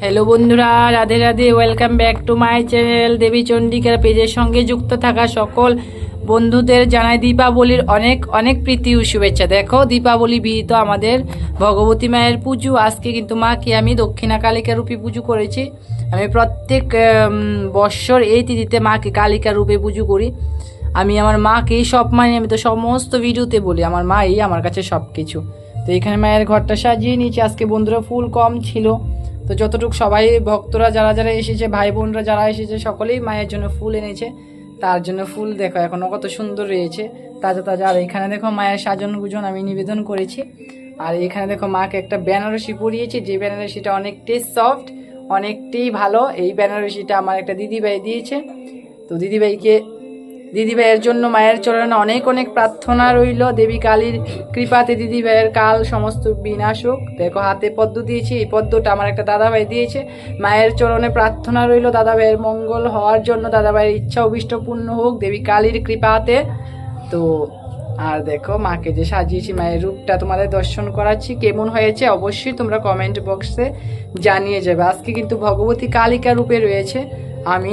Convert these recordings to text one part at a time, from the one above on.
Hello বন্ধুরা, Radhe Radhe welcome back to my channel দেবী চন্ডিকার পেজের সঙ্গে যুক্ত থাকা সকল বন্ধুদের জানাই দীপাবলির অনেক অনেক প্রীতি ও শুভেচ্ছা। দেখো, দীপাবলি বিহিত আমাদের ভগবতী মায়ের পুজো। আজকে কিন্তু মাকে আমি দক্ষিণা কালিকা রূপে পুজো করেছি। আমি প্রত্যেক বৎসর এই তিথিতে মাকে কালিকা রূপে পুজো করি। আমি আমার মাকে সব মানে আমি তো সমস্ত ভিডিওতে বলি, আমার মাই আমার কাছে সব কিছু তো এখানে মায়ের ঘরটা সাজিয়ে নিয়েছি। আজকে বন্ধুরা ফুল কম ছিল। তো যতটুকু সবাই ভক্তরা যারা যারা এসেছে, ভাই বোনরা যারা এসেছে, সকলেই মায়ের জন্য ফুল এনেছে। তার জন্য ফুল দেখো, এখনও কত সুন্দর রয়েছে। তাজা তাজা। আর এখানে দেখো মায়ের সাজন গুজন আমি নিবেদন করেছি। আর এখানে দেখো মাকে একটা বেনারসি পরিয়েছি। যে বেনারসিটা অনেকটাই সফট অনেকটাই ভালো। এই বেনারসিটা আমার একটা দিদিভাই দিয়েছে। তো দিদিভাইকে দিদিভাইয়ের জন্য মায়ের চরণে অনেক অনেক প্রার্থনা রইল। দেবী কালীর কৃপাতে দিদিভাইয়ের কাল সমস্ত বিনাশ হোক। দেখো, হাতে পদ্ম দিয়েছি, এই পদ্মটা আমার একটা দাদাভাই দিয়েছে। মায়ের চরণে প্রার্থনা রইল। দাদাভাইয়ের মঙ্গল হওয়ার জন্য দাদাভাইয়ের ইচ্ছা অভিষ্ট পূর্ণ হোক। দেবী কালীর কৃপাতে। তো, আর দেখো, মাকে যে সাজিয়েছি, মায়ের রূপটা তোমাদের দর্শন করাচ্ছি। কেমন হয়েছে অবশ্যই তোমরা কমেন্ট বক্সে জানিয়ে যাবে। আজকে কিন্তু ভগবতী কালিকা রূপে রয়েছে। আমি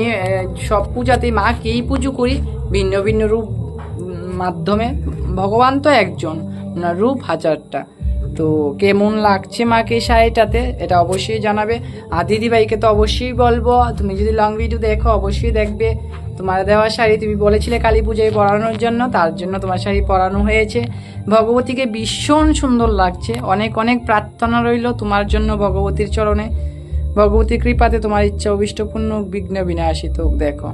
সব পূজাতেই মাকেই পুজো করি। ভিন্ন ভিন্ন রূপ মাধ্যমে। ভগবান তো একজন রূপ হাজারটা। তো কেমন লাগছে মাকে শাড়িটাতে? এটা অবশ্যই জানাবে। আর দিদিভাইকে তো অবশ্যই বলব, তুমি যদি লং ভিডিও দেখো, অবশ্যই দেখবে। তোমার দেওয়া শাড়ি তুমি বলেছিলে কালী পুজোয় পরানোর জন্য, তার জন্য তোমার শাড়ি পরানো হয়েছে। ভগবতীকে ভীষণ সুন্দর লাগছে। অনেক অনেক প্রার্থনা রইল তোমার জন্য ভগবতীর চরণে। ভগবতীর কৃপাতে তোমার ইচ্ছা অভিষ্টপূর্ণ বিঘ্ন বিনাশিত দেখো।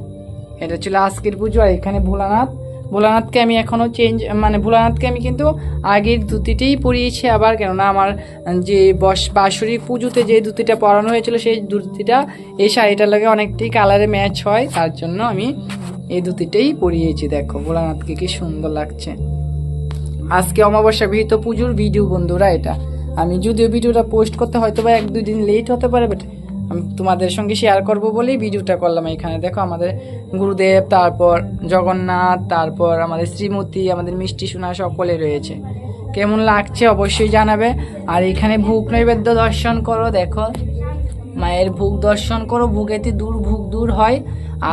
এটা ছিল আজকের পুজো, আর এখানে ভোলানাথ। ভোলানাথকে আমি এখনও চেঞ্জ মানে ভোলানাথকে আমি কিন্তু আগের ধুতিটাই পরিয়েছি আবার, কেননা আমার যে বস বাৎসরিক পুজোতে যে ধুতিটা পরানো হয়েছিল, সেই ধুতিটা এই শাড়িটার লাগে অনেকটাই কালারে ম্যাচ হয়, তার জন্য আমি এই ধুতিটাই পরিয়েছি। দেখো, ভোলানাথকে কি সুন্দর লাগছে। আজকে অমাবস্যা বিহিত পুজোর ভিডিও বন্ধুরা এটা। আমি যদিও ভিডিওটা পোস্ট করতে হয়তো বা এক, দুই দিন লেট হতে পারে বাট আমি তোমাদের সঙ্গে শেয়ার করব বলেই ভিডিওটা করলাম এখানে। দেখো আমাদের গুরুদেব, তারপর জগন্নাথ, তারপর আমাদের শ্রীমতী, আমাদের মিষ্টি সোনা সকলে রয়েছে। কেমন লাগছে অবশ্যই জানাবে। আর এখানে ভূক নৈবেদ্য দর্শন করো, দেখো। মায়ের ভোগ দর্শন করো, ভোগেতে দূর ভোগ দূর হয়।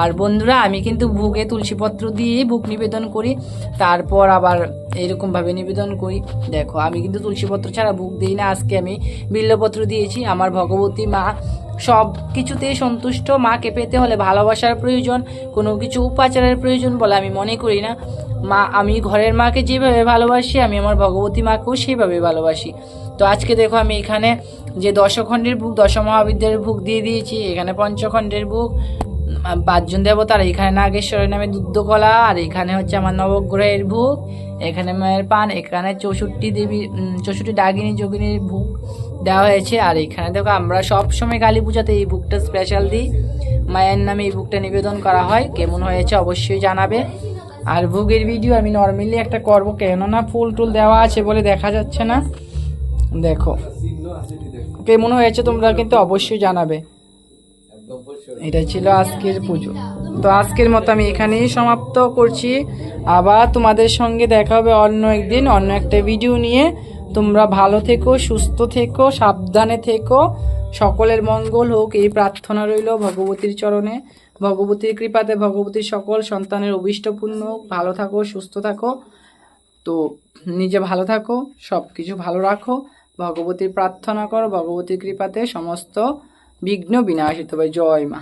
আর বন্ধুরা, আমি কিন্তু ভোগে তুলসীপত্র দিয়েই ভোগ নিবেদন করি। তারপর আবার এইরকমভাবে নিবেদন করি। দেখো, আমি কিন্তু তুলসীপত্র ছাড়া ভোগ দিই না। আজকে আমি বিল্লপত্র দিয়েছি। আমার ভগবতী মা সব কিছুতেই সন্তুষ্ট। মাকে পেতে হলে ভালোবাসার প্রয়োজন, কোনো কিছু উপাচারের প্রয়োজন বলে আমি মনে করি না। মা, আমি ঘরের মাকে যেভাবে ভালোবাসি, আমি আমার ভগবতী মাকেও সেইভাবে ভালোবাসি। তো আজকে দেখো আমি এখানে যে দশখণ্ডের বুক দশ মহাবিদ্যালয়ের বুক দিয়ে দিয়েছি, এখানে পঞ্চখণ্ডের বুক পাঁচজন দেবতার এখানে নাগেশ্বরের নামে দুগ্ধকলা, আর এখানে হচ্ছে আমার নবগ্রহের ভোগ, এখানে মায়ের পান, এখানে চৌষট্টি দেবী চৌষট্টি ডাগিনী যোগিনীর ভোগ দেওয়া হয়েছে, আর এখানে দেখো আমরা সব সময় কালী পূজাতে এই বুকটা স্পেশাল দিই। মায়ের নামে এই বুকটা নিবেদন করা হয়, কেমন হয়েছে অবশ্যই জানাবে। আর ভোগের ভিডিও আমি নর্মালি একটা করব, কেননা ফুল টুল দেওয়া আছে বলে দেখা যাচ্ছে না। দেখো। কেমন হয়েছে তোমরা কিন্তু অবশ্যই জানাবে। এটা ছিল আজকের পুজো। তো আজকের মতো আমি এখানেই সমাপ্ত করছি। আবার তোমাদের সঙ্গে দেখা হবে অন্য একদিন, অন্য একটা ভিডিও নিয়ে। তোমরা ভালো থেকো, সুস্থ থেকো, সাবধানে থেকো। সকলের মঙ্গল হোক, এই প্রার্থনা রইল ভগবতীর চরণে। ভগবতীর কৃপাতে ভগবতীর সকল সন্তানের অভিষ্টপূর্ণ হোক। ভালো থাকো, সুস্থ থাকো। তো নিজে ভালো থাকো সব কিছু ভালো রাখো। ভগবতীর প্রার্থনা করো, ভগবতীর কৃপাতে সমস্ত বিঘ্ন বিনাশিত হবে জয় মা।